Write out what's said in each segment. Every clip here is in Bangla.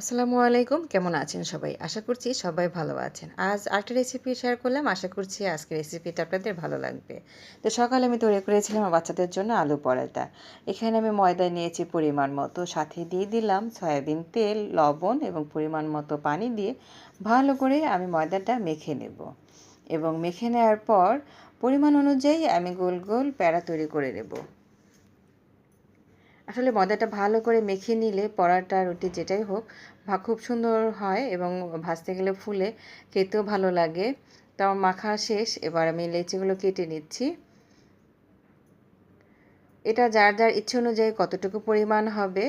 আসসালামু আলাইকুম। কেমন আছেন সবাই? আশা করছি সবাই ভালো আছেন। আজ আরেকটা রেসিপি শেয়ার করলাম। আশা করছি আজকে রেসিপিটা আপনাদের ভালো লাগবে। তো সকালে আমি তৈরি করেছিলাম আমার বাচ্চাদের জন্য আলু পরাটা। এখানে আমি ময়দা নিয়েছি পরিমাণ মতো। সাথে দিয়ে দিলাম সয়াবিন তেল, লবণ এবং পরিমাণ মতো পানি দিয়ে ভালো করে আমি ময়দাটা মেখে নেব। এবং মেখে নেওয়ার পর পরিমাণ অনুযায়ী আমি গোল গোল প্যাড়া তৈরি করে নেব। আসলে ময়দাটা ভালো করে মেখে নিলে পরাটা, রুটি যেটাই হোক খুব সুন্দর হয় এবং ভাজতে গেলে ফুলে, খেতেও ভালো লাগে। তো আমার মাখা শেষ, এবার আমি লেচিগুলো কেটে নিচ্ছি। এটা যার যার ইচ্ছে অনুযায়ী কতটুকু পরিমাণ হবে,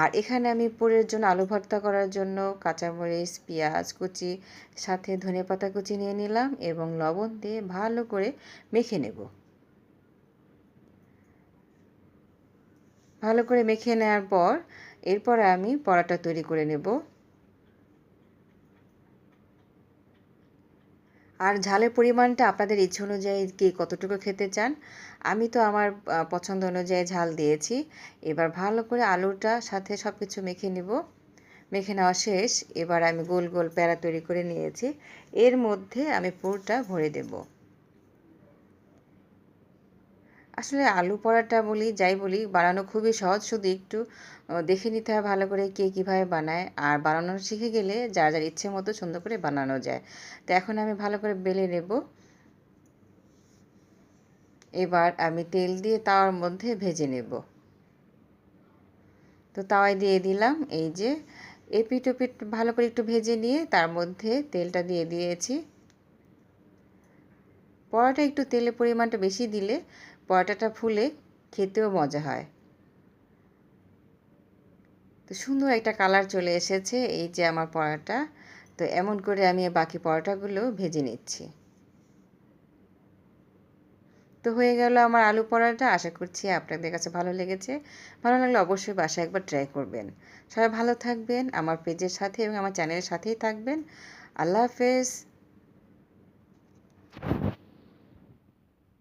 আর এখানে আমি পুরের জন্য আলু ভর্তা করার জন্য কাঁচামরিচ, পেঁয়াজ কুচি, সাথে ধনে পাতা কুচি নিয়ে নিলাম এবং লবণ দিয়ে ভালো করে মেখে নেব। ভালো করে মেখে নেওয়ার পর এরপর আমি পরাটা তৈরি করে নেব। আর ঝালের পরিমাণটা আপনাদের ইচ্ছে অনুযায়ী কে কতটুকু খেতে চান, আমি তো আমার পছন্দ অনুযায়ী ঝাল দিয়েছি। এবার ভালো করে আলুটা সাথে সব কিছু মেখে নিব। মেখে নেওয়া শেষ, এবার আমি গোল গোল প্যারা তৈরি করে নিয়েছি। এর মধ্যে আমি পুরটা ভরে দেবো। আসলে আলু পরাটা বলি, যাই বলি, বানানো খুবই সহজ। শুধু একটু দেখে নিতে হয় ভালো করে কে কীভাবে বানায়। আর বানানো শিখে গেলে যার যার ইচ্ছে মতো সুন্দর করে বানানো যায়। তো এখন আমি ভালো করে বেলে নেব। এবার আমি তেল দিয়ে তাওয়ার মধ্যে ভেজে নেব। তো তাওয়ায় দিয়ে দিলাম এই যে এপিট ওপিট ভালো করে একটু ভেজে নিয়ে তার মধ্যে তেলটা দিয়ে দিয়েছি। পরোটা একটু তেলের পরিমাণটা বেশি দিলে পরোটাটা ফুলে খেতেও মজা হয়। তো সুন্দর একটা কালার চলে এসেছে এই যে আমার পরোটা। তো এমন করে আমি বাকি পরোটাগুলো ভেজে নিচ্ছি। তো হয়ে গেল আমার আলু পরোটা। আশা করছি আপনাদের কাছে ভালো লেগেছে। ভালো লাগলে অবশ্যই বাসায় একবার ট্রাই করবেন। সবাই ভালো থাকবেন, আমার পেজের সাথে এবং আমার চ্যানেলের সাথেই থাকবেন। আল্লাহ হাফেজ।